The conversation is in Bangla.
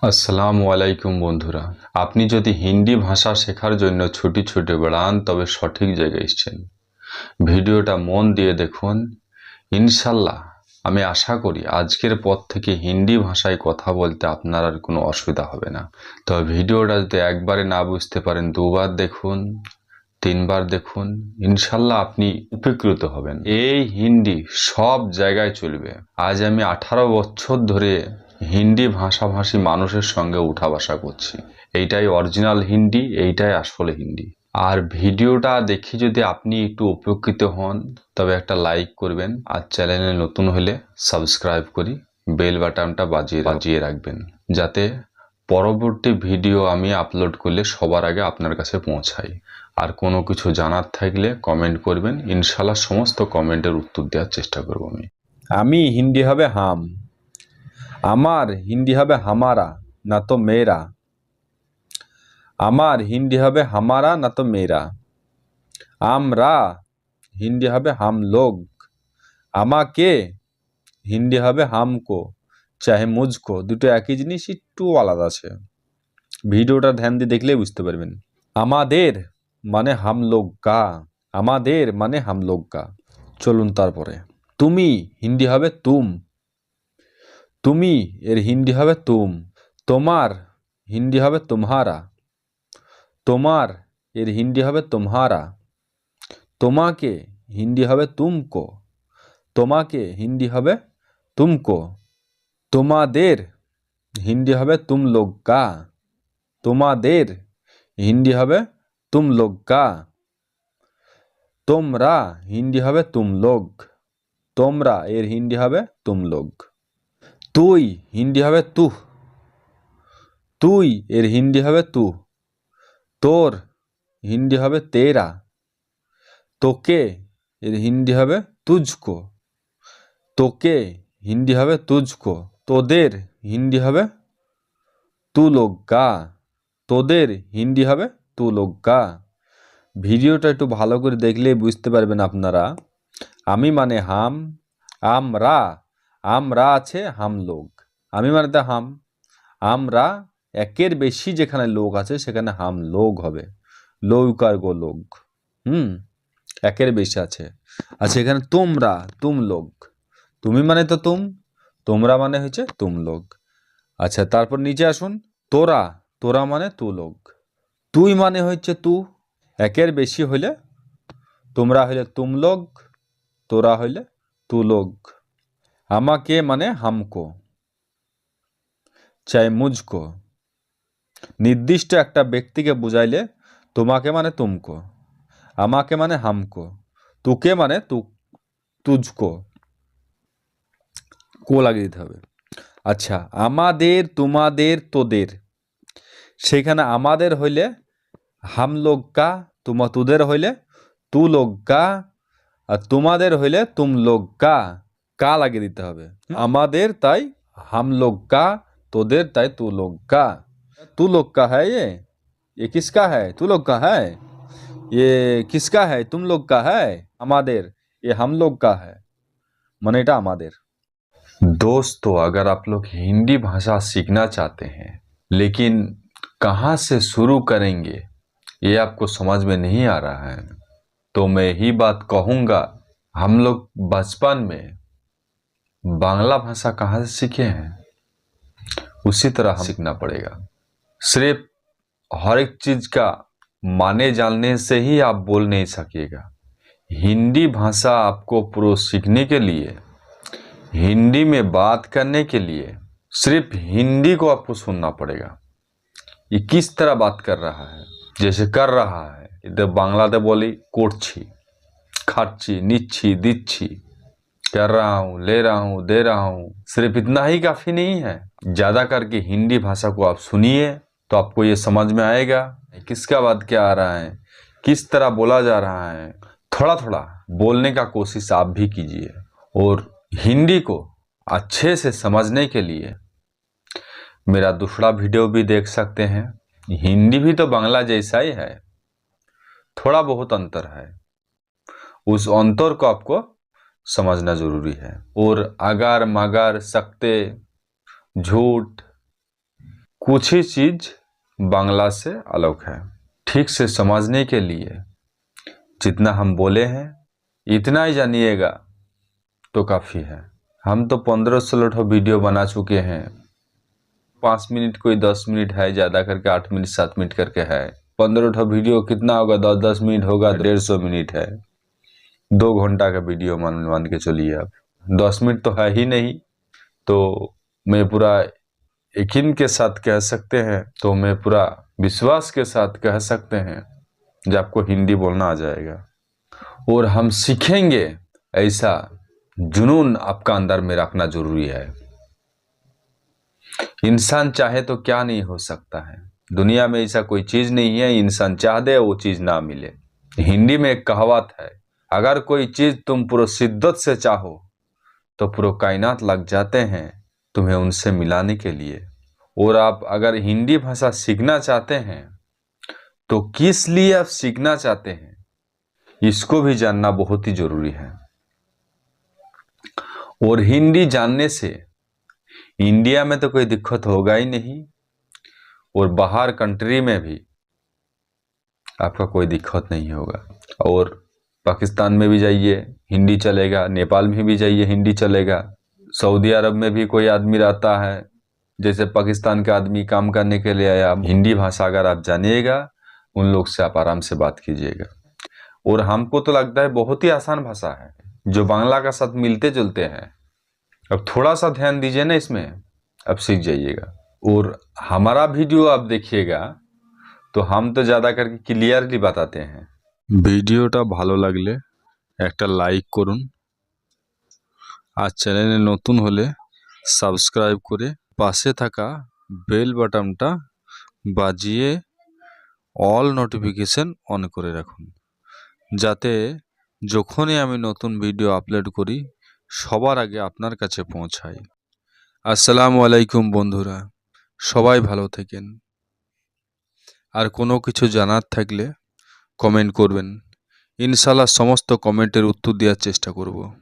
আসসালামু আলাইকুম বন্ধুরা। আপনি যদি হিন্দি ভাষা শেখার জন্য ছুটি ছুটে বেড়ান, তবে সঠিক জায়গায় এসেছেন। ভিডিওটা মন দিয়ে দেখুন। ইনশাল্লাহ, আমি আশা করি আজকের পর থেকে হিন্দি ভাষায় কথা বলতে আপনার আর কোনো অসুবিধা হবে না। তবে ভিডিওটা যদি একবারে না বুঝতে পারেন, দুবার দেখুন, তিনবার দেখুন, ইনশাল্লাহ আপনি উপকৃত হবেন। এই হিন্দি সব জায়গায় চলবে। আজ আমি আঠারো বছর ধরে হিন্দি ভাষাভাষী মানুষের সঙ্গে উঠা বসা করছি। এইটাই অরিজিনাল হিন্দি, এইটাই আসলে হিন্দি। আর ভিডিওটা দেখে যদি আপনি একটু উপকৃত হন, তবে একটা লাইক করবেন। আর চ্যানেলে নতুন হলে সাবস্ক্রাইব করি বেল বাটনটা বাজিয়ে বাজিয়ে রাখবেন। যাতে পরবর্তী ভিডিও আমি আপলোড করলে সবার আগে আপনার কাছে পৌঁছাই। আর কোনো কিছু জানার থাকলে কমেন্ট করবেন। ইনশাল্লাহ সমস্ত কমেন্টের উত্তর দেওয়ার চেষ্টা করব আমি। আমি হিন্দি হবে হাম। আমার হিন্দি হবে হামারা, না তো মেরা আমার হিন্দি হবে হামারা, না তো মেরা আমরা হিন্দি হবে হাম লোগ আমাকে হিন্দি হবে হামকো, চাহে মুঝকো। দুটো একই জিনিস, একটু আলাদা আছে। ভিডিওটা ধ্যান দিয়ে দেখলেই বুঝতে পারবেন। আমাদের মানে হাম লোক কা আমাদের মানে হাম লোক কা চলুন তারপরে। তুমি হিন্দি হবে তুম। তুমি এর হিন্দি হবে তুম, তোমার হিন্দি হবে তোমারা, তোমার এর হিন্দি হবে তোমারা, তোমাকে হিন্দি হবে তুমকো, তোমাকে হিন্দি হবে তুমকো, তোমাদের হিন্দি হবে তুম লোগ কা তোমাদের হিন্দি হবে তুম লোগ কা তোমরা হিন্দি হবে তুম লোগ তোমরা এর হিন্দি হবে তুম লোগ তুই, হিন্দি হবে তুহ। তুই, এর হিন্দি হবে তু তোর, হিন্দি হবে তেরা। তোকে, এর হিন্দি হবে তুজকো তোকে, হিন্দি হবে তুজকো তোদের, হিন্দি হবে তু লোগা তোদের, হিন্দি হবে তু লোগা ভিডিওটা একটু ভালো করে দেখলেই বুঝতে পারবেন আপনারা। আমি মানে হাম, আমরা। আমরা আছে হাম লোক। আমি মানে তো হাম। আমরা একের বেশি যেখানে লোক আছে সেখানে হাম লোক হবে। লৌকার গো লোক। হুম? একের বেশি আছে। আচ্ছা এখানে তোমরা, তুম লোক। তুমি মানে তো তুম, তোমরা মানে হচ্ছে তুম লোক। আচ্ছা তারপর নিচে আসুন। তোরা তোরা মানে তু লোক। তুই মানে হচ্ছে তু। একের বেশি হইলে তোমরা হইলে তুম লোক, তোরা হইলে তু লোক। আমাকে মানে হামকো, চাই মুজকো নির্দিষ্ট একটা ব্যক্তিকে বুঝাইলে তোমাকে মানে তুমকো, আমাকে মানে হামকো, তুকে মানে তু তুজকো কো লাগিয়ে দিতে হবে। আচ্ছা আমাদের, তোমাদের, তোদের। সেখানে আমাদের হইলে হাম লোগকা তোমা তোদের হইলে তু লোগকা আর তোমাদের হইলে তুম লোগকা কা লাগিয়ে দিতে হবে আমাদের তাই হাম লোগকা তোদের তাই তু লোগকা तू लोग का है ये ये किसका है तू लोग का है ये किसका है तुम लोग का है আমাদের ये हम लोग का है মানে এটা আমাদের दोस्तों अगर आप लोग हिंदी भाषा सीखना चाहते हैं लेकिन कहाँ से शुरू करेंगे ये आपको समझ में नहीं आ रहा है तो मैं ही बात कहूँगा हम लोग बचपन में बांग्ला भाषा कहाँ से सीखे हैं? उसी तरह हम सीखना पड़ेगा। सिर्फ़ हर एक चीज़ का माने जानने से ही आप बोल नहीं सकिएगा। हिंदी भाषा आपको प्रो सीखने के लिए हिंदी में बात करने के लिए सिर्फ़ हिंदी को आपको सुनना पड़ेगा। ये किस तरह बात कर रहा है? जैसे कर रहा है। इधर बांग्लाते बोली कोटछी खाची निच्छी दिच्छी। कर रहा हूँ, ले रहा हूँ, दे रहा हूँ, सिर्फ़ इतना ही काफ़ी नहीं है। ज़्यादा करके हिंदी भाषा को आप सुनिए तो आपको ये समझ में आएगा किसका बात क्या आ रहा है, किस तरह बोला जा रहा है। थोड़ा थोड़ा बोलने का कोशिश आप भी कीजिए, और हिंदी को अच्छे से समझने के लिए मेरा दूसरा वीडियो भी देख सकते हैं। हिंदी भी तो बांग्ला जैसा ही है, थोड़ा बहुत अंतर है। उस अंतर को आपको समझना ज़रूरी है। और अगर मगर सकते झूठ, कुछ ही चीज़ बांग्ला से अलग है। ठीक से समझने के लिए जितना हम बोले हैं, इतना ही जानिएगा तो काफ़ी है। हम तो पंद्रह सोलह वीडियो बना चुके हैं। पाँच मिनट कोई दस मिनट है, ज़्यादा करके आठ मिनट, सात मिनट करके है। पंद्रह वीडियो कितना होगा? दस दस मिनट होगा, डेढ़ सौ मिनट है। दो घंटा का वीडियो मान मान के चलिए आप। दस मिनट तो है ही नहीं तो मैं पूरा यकीन के साथ कह सकते हैं तो मैं पूरा विश्वास के साथ कह सकते हैं जब आपको हिंदी बोलना आ जाएगा। और हम सीखेंगे ऐसा जुनून आपका अंदर में रखना ज़रूरी है। इंसान चाहे तो क्या नहीं हो सकता है। दुनिया में ऐसा कोई चीज़ नहीं है, इंसान चाह दे वो चीज़ ना मिले। हिंदी में एक कहावत है अगर कोई चीज़ तुम पूरा शिद्दत से चाहो तो पूरा कायनात लग जाते हैं तुम्हें उनसे मिलाने के लिए। और आप अगर हिंदी भाषा सीखना चाहते हैं तो किस लिए आप सीखना चाहते हैं, इसको भी जानना बहुत ही ज़रूरी है। और हिंदी जानने से इंडिया में तो कोई दिक्कत होगा ही नहीं, और बाहर कंट्री में भी आपका कोई दिक्कत नहीं होगा। और पाकिस्तान में भी जाइए, हिंदी चलेगा, नेपाल में भी जाइए, हिंदी चलेगा। सऊदी अरब में भी कोई आदमी रहता है, जैसे पाकिस्तान का आदमी काम करने के लिए आया, हिंदी भाषा अगर आप जानिएगा, उन लोग से आप आराम से बात कीजिएगा। और हमको तो लगता है बहुत ही आसान भाषा है, जो बांग्ला का साथ मिलते जुलते हैं। अब थोड़ा सा ध्यान दीजिए ना इसमें, अब सीख जाइएगा। और हमारा वीडियो आप देखिएगा तो हम तो ज़्यादा करके क्लियरली बताते हैं। ভিডিওটা ভালো লাগলে একটা লাইক করুন। আর চ্যানেলে নতুন হলে সাবস্ক্রাইব করে পাশে থাকা বেল বাটনটা বাজিয়ে অল নোটিফিকেশন অন করে রাখুন। যাতে যখনই আমি নতুন ভিডিও আপলোড করি, সবার আগে আপনার কাছে পৌঁছায়। আসসালামু আলাইকুম বন্ধুরা, সবাই ভালো থাকেন। আর কোনো কিছু জানার থাকলে কমেন্ট করবেন। ইনশাল্লাহ সমস্ত কমেন্টের উত্তর দেওয়ার চেষ্টা করব।